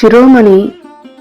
శిరోమణి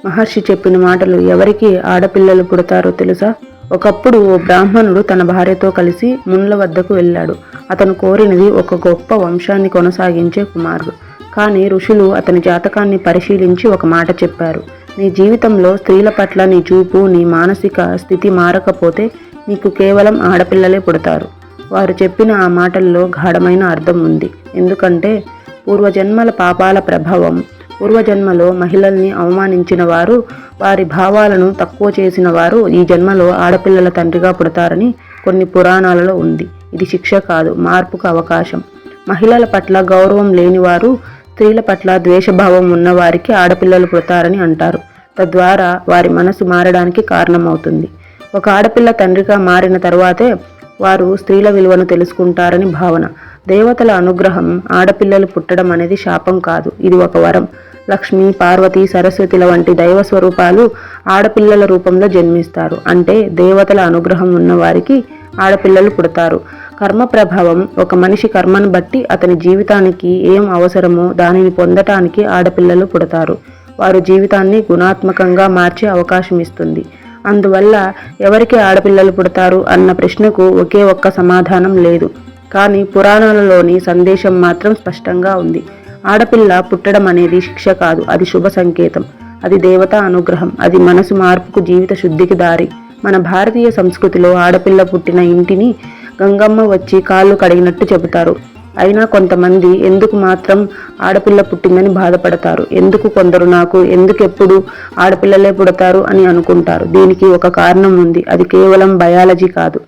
మహర్షి చెప్పిన మాటలు ఎవరికి ఆడపిల్లలు పుడతారో తెలుసా? ఒకప్పుడు ఓ బ్రాహ్మణుడు తన భార్యతో కలిసి మున్ల వద్దకు వెళ్ళాడు. అతను కోరినది ఒక గొప్ప వంశాన్ని కొనసాగించే కుమారుడు. కానీ ఋషులు అతని జాతకాన్ని పరిశీలించి ఒక మాట చెప్పారు. నీ జీవితంలో స్త్రీల పట్ల నీ చూపు నీ మానసిక స్థితి మారకపోతే నీకు కేవలం ఆడపిల్లలే పుడతారు. వారు చెప్పిన ఆ మాటల్లో గాఢమైన అర్థం ఉంది. ఎందుకంటే పూర్వజన్మల పాపాల ప్రభావం పూర్వజన్మలో మహిళల్ని అవమానించిన వారు వారి భావాలను తక్కువ చేసిన వారు ఈ జన్మలో ఆడపిల్లల తండ్రిగా పుడతారని కొన్ని పురాణాలలో ఉంది. ఇది శిక్ష కాదు మార్పుకు అవకాశం. మహిళల పట్ల గౌరవం లేనివారు స్త్రీల పట్ల ద్వేషభావం ఉన్నవారికి ఆడపిల్లలు పుడతారని అంటారు. తద్వారా వారి మనసు మారడానికి కారణమవుతుంది. ఒక ఆడపిల్ల తండ్రిగా మారిన తర్వాతే వారు స్త్రీల విలువను తెలుసుకుంటారని భావన. దేవతల అనుగ్రహం ఆడపిల్లలు పుట్టడం అనేది శాపం కాదు ఇది ఒక వరం. లక్ష్మి పార్వతి సరస్వతిల వంటి దైవ స్వరూపాలు ఆడపిల్లల రూపంలో జన్మిస్తారు. అంటే దేవతల అనుగ్రహం ఉన్న వారికి ఆడపిల్లలు పుడతారు. కర్మ ప్రభావం ఒక మనిషి కర్మను బట్టి అతని జీవితానికి ఏం అవసరమో దానిని పొందటానికి ఆడపిల్లలు పుడతారు. వారు జీవితాన్ని గుణాత్మకంగా మార్చే అవకాశం ఇస్తుంది. అందువల్ల ఎవరికి ఆడపిల్లలు పుడతారు అన్న ప్రశ్నకు ఒకే ఒక్క సమాధానం లేదు. కానీ పురాణాలలోని సందేశం మాత్రం స్పష్టంగా ఉంది. ఆడపిల్ల పుట్టడం అనేది శిక్ష కాదు అది శుభ సంకేతం. అది దేవత అనుగ్రహం అది మనసు మార్పుకు జీవిత శుద్ధికి దారి. మన భారతీయ సంస్కృతిలో ఆడపిల్ల పుట్టిన ఇంటిని గంగమ్మ వచ్చి కాళ్ళు కడిగినట్టు చెబుతారు. అయినా కొంతమంది ఎందుకు మాత్రం ఆడపిల్ల పుట్టిందని బాధపడతారు? ఎందుకు కొందరు నాకు ఎందుకు ఎప్పుడు ఆడపిల్లలే పుడతారు అని అనుకుంటారు? దీనికి ఒక కారణం ఉంది. అది కేవలం బయాలజీ కాదు.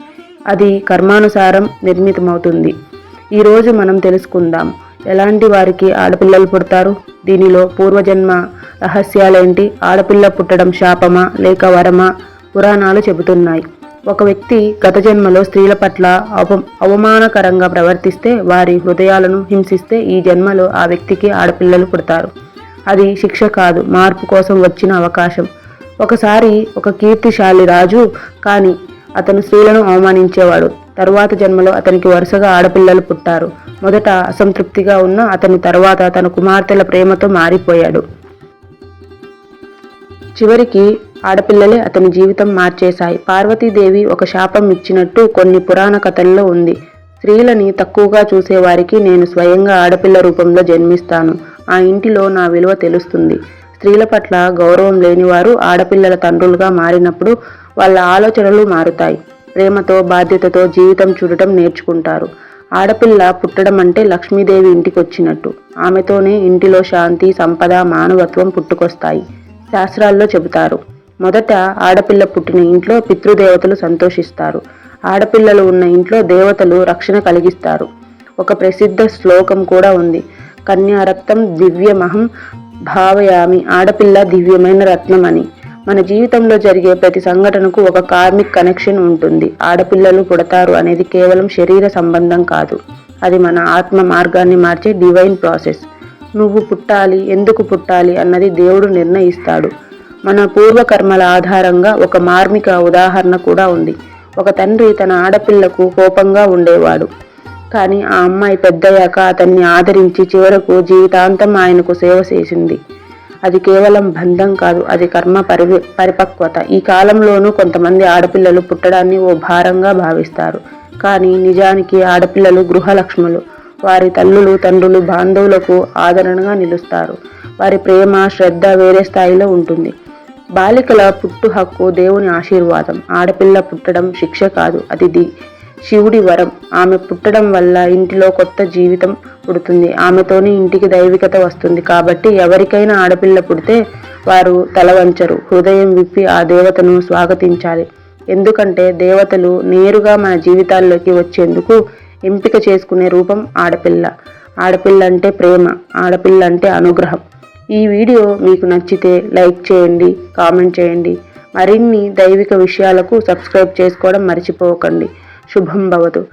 అది కర్మానుసారం నిర్మితమవుతుంది. ఈరోజు మనం తెలుసుకుందాం. ఎలాంటి వారికి ఆడపిల్లలు పుడతారు? దీనిలో పూర్వజన్మ రహస్యాలేంటి? ఆడపిల్ల పుట్టడం శాపమా? లేక వరమా? పురాణాలు చెబుతున్నాయి. ఒక వ్యక్తి గత జన్మలో స్త్రీల పట్ల అవ అవమానకరంగా ప్రవర్తిస్తే వారి హృదయాలను హింసిస్తే ఈ జన్మలో ఆ వ్యక్తికి ఆడపిల్లలు పుడతారు. అది శిక్ష కాదు మార్పు కోసం వచ్చిన అవకాశం. ఒకసారి ఒక కీర్తిశాలి రాజు కానీ అతను స్త్రీలను అవమానించేవాడు. తరువాత జన్మలో అతనికి వరుసగా ఆడపిల్లలు పుట్టారు. మొదట అసంతృప్తిగా ఉన్న అతని తర్వాత తన కుమార్తెల ప్రేమతో మారిపోయాడు. చివరికి ఆడపిల్లలే అతని జీవితం మార్చేశాయి. పార్వతీదేవి ఒక శాపం ఇచ్చినట్టు కొన్ని పురాణ కథల్లో ఉంది. స్త్రీలని తక్కువగా చూసేవారికి నేను స్వయంగా ఆడపిల్ల రూపంలో జన్మిస్తాను. ఆ ఇంటిలో నా విలువ తెలుస్తుంది. స్త్రీల పట్ల గౌరవం లేనివారు ఆడపిల్లల తండ్రులుగా మారినప్పుడు వాళ్ళ ఆలోచనలు మారుతాయి. ప్రేమతో బాధ్యతతో జీవితం చూడటం నేర్చుకుంటారు. ఆడపిల్ల పుట్టడం అంటే లక్ష్మీదేవి ఇంటికి వచ్చినట్టు ఆమెతోనే ఇంటిలో శాంతి సంపద మానవత్వం పుట్టుకొస్తాయి. శాస్త్రాల్లో చెబుతారు. మొదట ఆడపిల్ల పుట్టిన ఇంట్లో పితృదేవతలు సంతోషిస్తారు. ఆడపిల్లలు ఉన్న ఇంట్లో దేవతలు రక్షణ కలిగిస్తారు. ఒక ప్రసిద్ధ శ్లోకం కూడా ఉంది. కన్యారక్తం దివ్యమహం భావయామి ఆడపిల్ల దివ్యమైన రత్నం అని మన జీవితంలో జరిగే ప్రతి సంఘటనకు ఒక కార్మిక్ కనెక్షన్ ఉంటుంది. ఆడపిల్లలు పుడతారు అనేది కేవలం శరీర సంబంధం కాదు. అది మన ఆత్మ మార్గాన్ని మార్చే డివైన్ ప్రాసెస్ నువ్వు పుట్టాలి ఎందుకు పుట్టాలి అన్నది దేవుడు నిర్ణయిస్తాడు. మన పూర్వకర్మల ఆధారంగా ఒక మార్మిక ఉదాహరణ కూడా ఉంది. ఒక తండ్రి తన ఆడపిల్లకు కోపంగా ఉండేవాడు. కానీ ఆ అమ్మాయి పెద్దయ్యాక అతన్ని ఆదరించి చివరకు జీవితాంతం ఆయనకు సేవ చేసింది. అది కేవలం బంధం కాదు అది కర్మ పరి పరిపక్వత. ఈ కాలంలోనూ కొంతమంది ఆడపిల్లలు పుట్టడాన్ని ఓ భారంగా భావిస్తారు. కానీ నిజానికి ఆడపిల్లలు గృహలక్ష్ములు. వారి తల్లులు తండ్రులు బాంధవులకు ఆదరణగా నిలుస్తారు. వారి ప్రేమ శ్రద్ధ వేరే స్థాయిలో ఉంటుంది. బాలికల పుట్టు హక్కు దేవుని ఆశీర్వాదం. ఆడపిల్ల పుట్టడం శిక్ష కాదు అది ది శివుడి వరం. ఆమె పుట్టడం వల్ల ఇంటిలో కొత్త జీవితం పుడుతుంది. ఆమెతోనే ఇంటికి దైవికత వస్తుంది. కాబట్టి ఎవరికైనా ఆడపిల్ల పుడితే వారు తల వంచరు. హృదయం విప్పి ఆ దేవతను స్వాగతించాలి. ఎందుకంటే దేవతలు నేరుగా మన జీవితాల్లోకి వచ్చేందుకు ఎంపిక చేసుకునే రూపం ఆడపిల్ల. ఆడపిల్ల అంటే ప్రేమ ఆడపిల్ల అంటే అనుగ్రహం. ఈ వీడియో మీకు నచ్చితే లైక్ చేయండి కామెంట్ చేయండి. మరిన్ని దైవిక విషయాలకు సబ్స్క్రైబ్ చేసుకోవడం మర్చిపోకండి. శుభం భవతు.